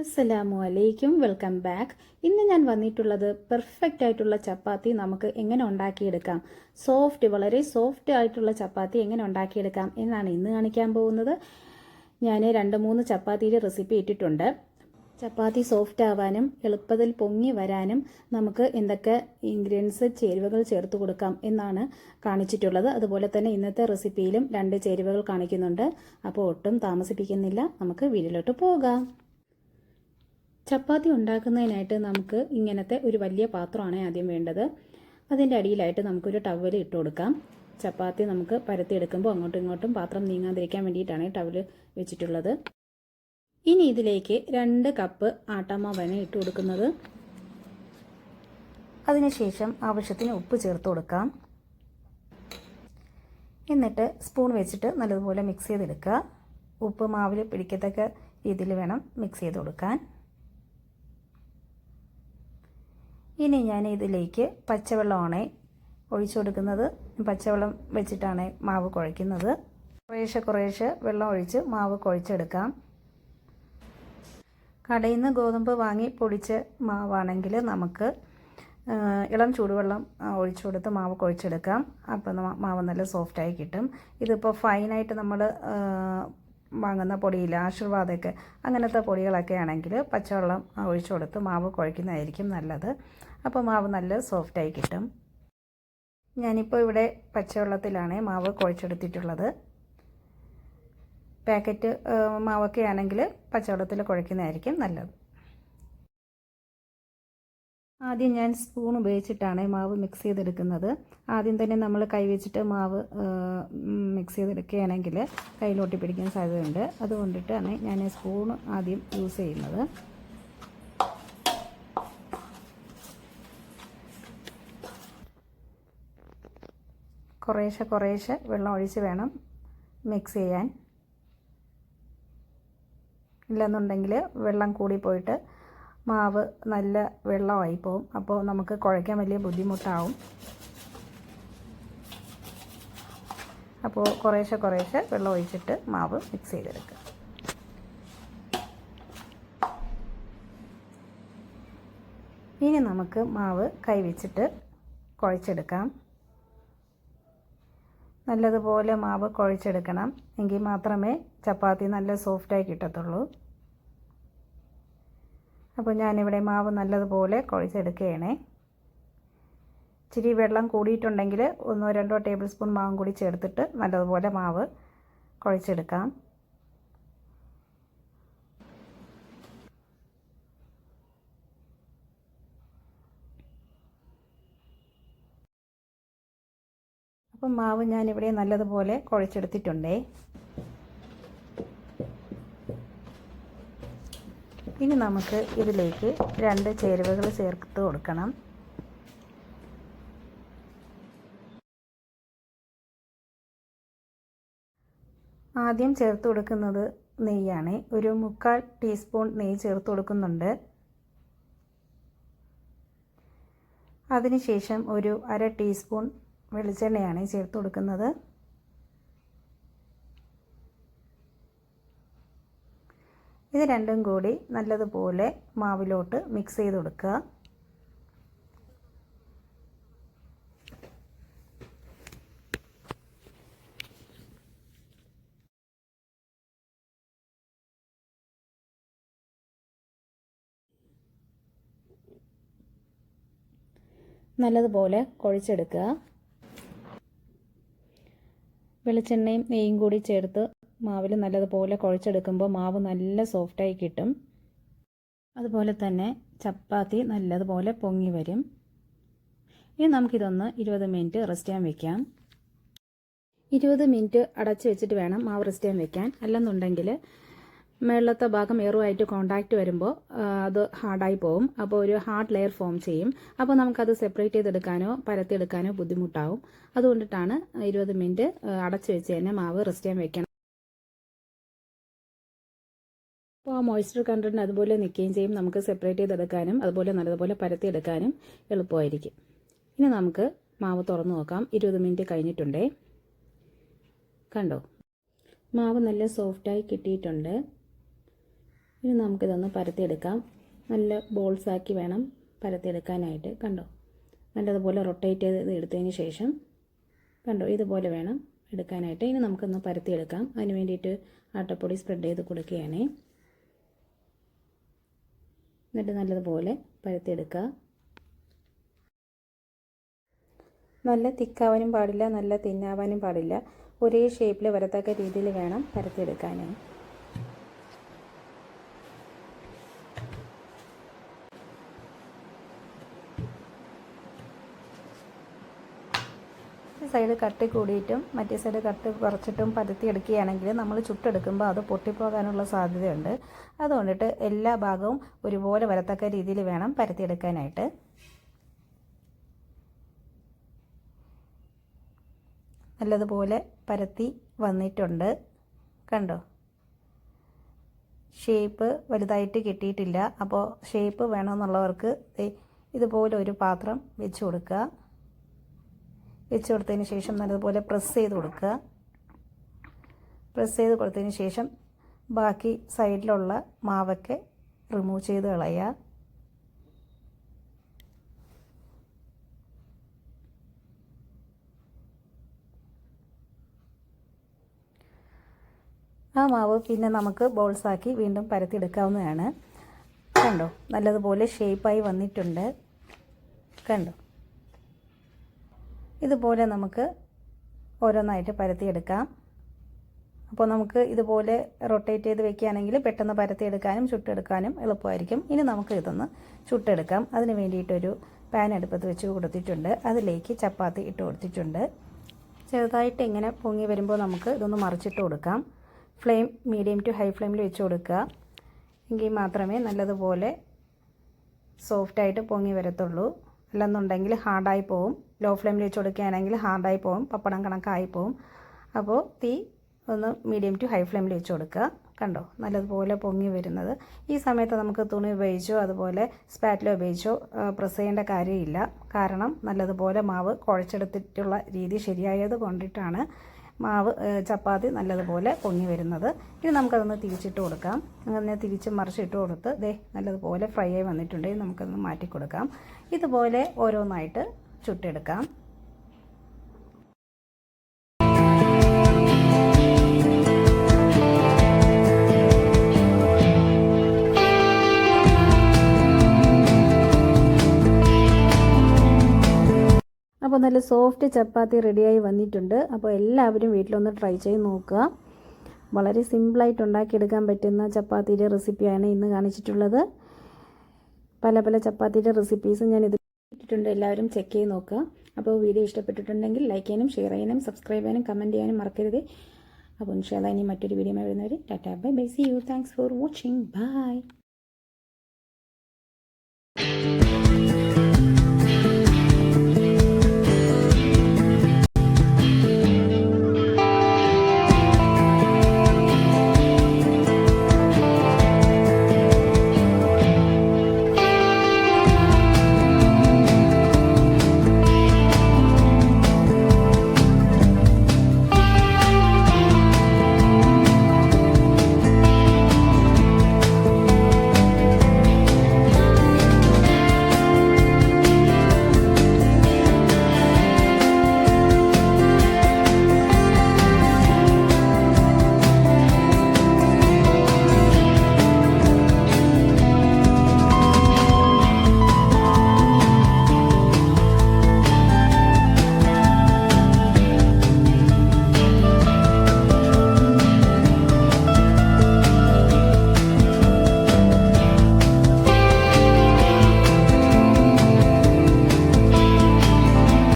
അസ്സലാമു അലൈക്കും welcome back. ഇന്ന് ഞാൻ വന്നിട്ടുള്ളത് പെർഫെക്റ്റ് ആയിട്ടുള്ള ചപ്പാത്തി നമുക്ക് എങ്ങനെ ഉണ്ടാക്കിയെടുക്കാം? സോഫ്റ്റ് വളരെ സോഫ്റ്റ് ആയിട്ടുള്ള ചപ്പാത്തി എങ്ങനെ ഉണ്ടാക്കിയെടുക്കാം എന്നാണ് ഇന്ന് കാണിക്കാൻ പോകുന്നത്. ഞാൻ രണ്ട് മൂന്ന് ചപ്പാത്തിയുടെ റെസിപ്പി ഇട്ടിട്ടുണ്ട്. ചപ്പാത്തി സോഫ്റ്റ് ആവാനും എളുപ്പത്തിൽ പൊങ്ങി വരാനും നമുക്ക് എന്തൊക്കെ ഇൻഗ്രീഡിയൻസ് ചേരുവകൾ ചേർത്ത് കൊടുക്കാം എന്നാണ് കാണിച്ചിട്ടുള്ളത്. അതുപോലെ തന്നെ ഇന്നത്തെ റെസിപ്പിയിലും രണ്ട് ചേരുവകൾ കാണിക്കുന്നുണ്ട്. അപ്പോൾ ഒട്ടും താമസിപ്പിക്കുന്നില്ല. നമുക്ക് വീട്ടിലോട്ട് പോകാം. ചപ്പാത്തി ഉണ്ടാക്കുന്നതിനായിട്ട് നമുക്ക് ഇങ്ങനത്തെ ഒരു വലിയ പാത്രമാണ് ആദ്യം വേണ്ടത്. അതിന്റെ അടിയിലായിട്ട് നമുക്കൊരു ടവൽ ഇട്ട് കൊടുക്കാം. ചപ്പാത്തി നമുക്ക് പരത്തിയെടുക്കുമ്പോൾ അങ്ങോട്ടും ഇങ്ങോട്ടും പാത്രം നീങ്ങാതിരിക്കാൻ വേണ്ടിയിട്ടാണ് ടവൽ വെച്ചിട്ടുള്ളത്. ഇനി ഇതിലേക്ക് രണ്ട് കപ്പ് ആട്ടാമാവാണ് ഇട്ട് കൊടുക്കുന്നത്. അതിനുശേഷം ആവശ്യത്തിന് ഉപ്പ് ചേർത്ത് കൊടുക്കാം. എന്നിട്ട് സ്പൂൺ വെച്ചിട്ട് നല്ലതുപോലെ മിക്സ് ചെയ്തെടുക്കുക. ഉപ്പ് മാവിൽ പിടിക്കത്തക്ക രീതിയിൽ വേണം മിക്സ് ചെയ്ത് കൊടുക്കാൻ. ഇനി ഞാൻ ഇതിലേക്ക് പച്ചവെള്ളമാണ് ഒഴിച്ചു കൊടുക്കുന്നത്. പച്ചവെള്ളം വെച്ചിട്ടാണ് മാവ് കുഴയ്ക്കുന്നത്. കുറേശ്ശെ കുറേശ്ശെ വെള്ളം ഒഴിച്ച് മാവ് കുഴച്ചെടുക്കാം. കടയിൽ നിന്ന് ഗോതമ്പ് വാങ്ങി പൊടിച്ച മാവാണെങ്കിൽ നമുക്ക് ഇളം ചൂടുവെള്ളം ഒഴിച്ചു കൊടുത്ത് മാവ് കുഴച്ചെടുക്കാം. അപ്പോൾ മാവ് നല്ല സോഫ്റ്റായി കിട്ടും. ഇതിപ്പോൾ ഫൈനായിട്ട് നമ്മൾ വാങ്ങുന്ന പൊടിയില്ല ആശീർവാദമൊക്കെ അങ്ങനത്തെ പൊടികളൊക്കെ ആണെങ്കിൽ പച്ചവെള്ളം ഒഴിച്ചു കൊടുത്ത് മാവ് കുഴയ്ക്കുന്നതായിരിക്കും നല്ലത്. അപ്പോൾ മാവ് നല്ല സോഫ്റ്റായി കിട്ടും. ഞാനിപ്പോൾ ഇവിടെ പച്ചവെള്ളത്തിലാണ് മാവ് കുഴച്ചെടുത്തിട്ടുള്ളത്. പാക്കറ്റ് മാവൊക്കെ ആണെങ്കിൽ പച്ചവെള്ളത്തിൽ കുഴയ്ക്കുന്നതായിരിക്കും നല്ലത്. ആദ്യം ഞാൻ സ്പൂൺ ഉപയോഗിച്ചിട്ടാണ് മാവ് മിക്സ് ചെയ്തെടുക്കുന്നത്. ആദ്യം തന്നെ നമ്മൾ കൈ വെച്ചിട്ട് മാവ് മിക്സ് ചെയ്തെടുക്കുകയാണെങ്കിൽ കയ്യിലോട്ടി പിടിക്കാൻ സാധ്യതയുണ്ട്. അതുകൊണ്ടിട്ടാണ് ഞാൻ സ്പൂൺ ആദ്യം യൂസ് ചെയ്യുന്നത്. കുറേശ്ശെ കുറേശ്ശെ വെള്ളം ഒഴിച്ച് വേണം മിക്സ് ചെയ്യാൻ. ഇല്ലെന്നുണ്ടെങ്കിൽ വെള്ളം കൂടി പോയിട്ട് മാവ് നല്ല വെള്ളമായി പോവും. അപ്പോൾ നമുക്ക് കുഴയ്ക്കാൻ വലിയ ബുദ്ധിമുട്ടാവും. അപ്പോൾ കുറേശ്ശെ കുറേശ്ശെ വെള്ളം ഒഴിച്ചിട്ട് മാവ് മിക്സ് ചെയ്തെടുക്കുക. ഇനി നമുക്ക് മാവ് കൈവച്ചിട്ട് കുഴച്ചെടുക്കാം. നല്ലതുപോലെ മാവ് കുഴച്ചെടുക്കണം. എങ്കിൽ മാത്രമേ ചപ്പാത്തി നല്ല സോഫ്റ്റായി കിട്ടത്തുള്ളൂ. അപ്പോൾ ഞാനിവിടെ മാവ് നല്ലതുപോലെ കുഴച്ചെടുക്കുകയാണേ. ഇച്ചിരി വെള്ളം കൂടിയിട്ടുണ്ടെങ്കിൽ ഒന്നോ രണ്ടോ ടേബിൾ സ്പൂൺ മാവും കൂടി ചേർത്തിട്ട് നല്ലതുപോലെ മാവ് കുഴച്ചെടുക്കാം. അപ്പം മാവ് ഞാനിവിടെ നല്ലതുപോലെ കുഴച്ചെടുത്തിട്ടുണ്ടേ. ഇനി നമുക്ക് ഇതിലേക്ക് രണ്ട് ചേരുവകൾ ചേർത്ത് കൊടുക്കണം. ആദ്യം ചേർത്ത് കൊടുക്കുന്നത് നെയ്യാണ്. ഒരു മുക്കാൽ ടീസ്പൂൺ നെയ്യ് ചേർത്ത് കൊടുക്കുന്നുണ്ട്. അതിനുശേഷം ഒരു അര ടീസ്പൂൺ വെളിച്ചെണ്ണയാണ് ചേർത്ത് കൊടുക്കുന്നത്. ഇത് രണ്ടും കൂടി നല്ലതുപോലെ മാവിലോട്ട് മിക്സ് ചെയ്ത് കൊടുക്കുക. നല്ലതുപോലെ കുഴച്ചെടുക്കുക. വെളിച്ചെണ്ണയും നെയ്യും കൂടി ചേർത്ത് മാവിൽ നല്ലതുപോലെ കുഴച്ചെടുക്കുമ്പോൾ മാവ് നല്ല സോഫ്റ്റായി കിട്ടും. അതുപോലെ തന്നെ ചപ്പാത്തി നല്ലതുപോലെ പൊങ്ങി വരും. ഇനി നമുക്കിതൊന്ന് ഇരുപത് മിനിറ്റ് റെസ്റ്റ് ചെയ്യാൻ വെക്കാം. ഇരുപത് മിനിറ്റ് അടച്ചു വെച്ചിട്ട് വേണം മാവ് റെസ്റ്റ് ചെയ്യാൻ വെക്കാൻ. അല്ലെന്നുണ്ടെങ്കിൽ മേളത്തെ ഭാഗം എയറുമായിട്ട് കോണ്ടാക്റ്റ് വരുമ്പോൾ അത് ഹാർഡായി പോകും അപ്പോൾ ഒരു ഹാർഡ് ലെയർ ഫോം ചെയ്യും. അപ്പോൾ നമുക്കത് സെപ്പറേറ്റ് ചെയ്തെടുക്കാനോ പരത്തിയെടുക്കാനോ ബുദ്ധിമുട്ടാവും. അതുകൊണ്ടിട്ടാണ് ഇരുപത് മിനിറ്റ് അടച്ചു വെച്ച് തന്നെ മാവ് റെസ്റ്റ് ചെയ്യാൻ വെക്കണം. ആ മോയ്സ്ചർ കണ്ടന്റ് അതുപോലെ നിൽക്കുകയും ചെയ്യും. നമുക്ക് സെപ്പറേറ്റ് ചെയ്തെടുക്കാനും അതുപോലെ നല്ലതുപോലെ പരത്തിയെടുക്കാനും എളുപ്പമായിരിക്കും. ഇനി നമുക്ക് മാവ് തുറന്നു നോക്കാം. ഇരുപത് മിനിറ്റ് കഴിഞ്ഞിട്ടുണ്ടേ. കണ്ടോ? മാവ് നല്ല സോഫ്റ്റായി കിട്ടിയിട്ടുണ്ട്. ഇനി നമുക്കിതൊന്ന് പരത്തിയെടുക്കാം. നല്ല ബോൾസ് ആക്കി വേണം പരത്തിയെടുക്കാനായിട്ട്. കണ്ടോ? നല്ലതുപോലെ റൊട്ടേറ്റ് ചെയ്ത് എടുത്തതിന് ശേഷം കണ്ടോ? ഇതുപോലെ വേണം എടുക്കാനായിട്ട്. ഇനി നമുക്കൊന്ന് പരത്തിയെടുക്കാം. അതിന് വേണ്ടിയിട്ട് ആട്ടപ്പൊടി സ്പ്രെഡ് ചെയ്ത് കൊടുക്കുകയാണേ. എന്നിട്ട് നല്ലതുപോലെ പരത്തിയെടുക്കുക. നല്ല തിക്കാവാനും പാടില്ല നല്ല തിന്നാവാനും പാടില്ല. ഒരേ ഷേപ്പിൽ വരത്തക്ക രീതിയിൽ വേണം പരത്തിയെടുക്കാനായി സൈഡ് കട്ടി കൂടിയിട്ടും മറ്റേ സൈഡ് കട്ട് കുറച്ചിട്ടും പരത്തി എടുക്കുകയാണെങ്കിൽ നമ്മൾ ചുട്ടെടുക്കുമ്പോൾ അത് പൊട്ടിപ്പോകാനുള്ള സാധ്യതയുണ്ട്. അതുകൊണ്ടിട്ട് എല്ലാ ഭാഗവും ഒരുപോലെ വരത്തക്ക രീതിയിൽ വേണം പരത്തിയെടുക്കാനായിട്ട്. നല്ലതുപോലെ പരത്തി വന്നിട്ടുണ്ട്. കണ്ടോ? ഷേപ്പ് വലുതായിട്ട് കിട്ടിയിട്ടില്ല. അപ്പോൾ ഷേപ്പ് വേണമെന്നുള്ളവർക്ക് ഇതുപോലെ ഒരു പാത്രം വെച്ച് കൊടുക്കുക. വെച്ച് കൊടുത്തതിന് ശേഷം നല്ലതുപോലെ പ്രസ് ചെയ്ത് കൊടുക്കുക. പ്രസ് ചെയ്ത് കൊടുത്തതിന് ശേഷം ബാക്കി സൈഡിലുള്ള മാവൊക്കെ റിമൂവ് ചെയ്ത് കളയുക. ആ മാവ് പിന്നെ നമുക്ക് ബോൾസാക്കി വീണ്ടും പരത്തിയെടുക്കാവുന്നതാണ്. കണ്ടോ? നല്ലതുപോലെ ഷേപ്പായി വന്നിട്ടുണ്ട്. കണ്ടോ? ഇതുപോലെ നമുക്ക് ഓരോന്നായിട്ട് പരത്തിയെടുക്കാം. അപ്പോൾ നമുക്ക് ഇതുപോലെ റൊട്ടേറ്റ് ചെയ്ത് വെക്കുകയാണെങ്കിൽ പെട്ടെന്ന് പരത്തിയെടുക്കാനും ചുട്ടെടുക്കാനും എളുപ്പമായിരിക്കും. ഇനി നമുക്ക് ഇതൊന്ന് ചുട്ടെടുക്കാം. അതിന് വേണ്ടിയിട്ടൊരു പാൻ അടുപ്പത്ത് വെച്ച് കൊടുത്തിട്ടുണ്ട്. അതിലേക്ക് ചപ്പാത്തി ഇട്ട് കൊടുത്തിട്ടുണ്ട്. ചെറുതായിട്ട് ഇങ്ങനെ പൊങ്ങി വരുമ്പോൾ നമുക്ക് ഇതൊന്ന് മറിച്ചിട്ട് കൊടുക്കാം. ഫ്ലെയിം മീഡിയം ടു ഹൈ ഫ്ലെയിമിൽ വെച്ച് കൊടുക്കുക. എങ്കിൽ മാത്രമേ നല്ലതുപോലെ സോഫ്റ്റായിട്ട് പൊങ്ങി വരത്തുള്ളൂ. അല്ലെന്നുണ്ടെങ്കിൽ ഹാർഡായി പോവും. ലോ ഫ്ലെയിമിൽ വെച്ച് കൊടുക്കുകയാണെങ്കിൽ ഹാർഡായി പോവും. പപ്പടം കണക്കായി പോവും. അപ്പോൾ തീ ഒന്ന് മീഡിയം ടു ഹൈ ഫ്ലെയിമിൽ വെച്ച് കൊടുക്കുക. കണ്ടോ? നല്ലതുപോലെ പൊങ്ങി വരുന്നത്. ഈ സമയത്ത് നമുക്ക് തുണി ഉപയോഗിച്ചോ അതുപോലെ സ്പാറ്റിലോ ഉപയോഗിച്ചോ പ്രസ് ചെയ്യേണ്ട കാര്യമില്ല. കാരണം നല്ലതുപോലെ മാവ് കുഴച്ചെടുത്തിട്ടുള്ള രീതി ശരിയായത് കൊണ്ടിട്ടാണ് മാവ് ചപ്പാത്തി നല്ലതുപോലെ പൊങ്ങി വരുന്നത്. ഇനി നമുക്കതൊന്ന് തിരിച്ചിട്ട് കൊടുക്കാം. അങ്ങനെ തിരിച്ച് മറിച്ചിട്ട് കൊടുത്ത് ദേ നല്ലതുപോലെ ഫ്രൈ ആയി വന്നിട്ടുണ്ടെങ്കിൽ നമുക്കതൊന്ന് മാറ്റി കൊടുക്കാം ഇതുപോലെ ഓരോന്നായിട്ട് ചുട്ടെടുക്കാം. അപ്പോൾ നല്ല സോഫ്റ്റ് ചപ്പാത്തി റെഡിയായി വന്നിട്ടുണ്ട്. അപ്പോൾ എല്ലാവരും വീട്ടിലൊന്ന് ട്രൈ ചെയ്ത് നോക്കുക. വളരെ സിമ്പിളായിട്ട് ഉണ്ടാക്കിയെടുക്കാൻ പറ്റുന്ന ചപ്പാത്തിയുടെ റെസിപ്പിയാണ് ഇന്ന് കാണിച്ചിട്ടുള്ളത്. പല പല ചപ്പാത്തിയുടെ റെസിപ്പീസ് ഞാൻ ഇത് ഇട്ടിട്ടുണ്ട്. എല്ലാവരും ചെക്ക് ചെയ്ത് നോക്കുക. അപ്പോൾ വീഡിയോ ഇഷ്ടപ്പെട്ടിട്ടുണ്ടെങ്കിൽ ലൈക്ക് ചെയ്യാനും ഷെയർ ചെയ്യാനും സബ്സ്ക്രൈബ് ചെയ്യാനും കമന്റ് ചെയ്യാനും മറക്കരുത്. അപ്പോൾ ഇൻഷാല്ല ഇനി മറ്റൊരു വീഡിയോ വരുന്നവർ tata bye bye see you thanks for watching bye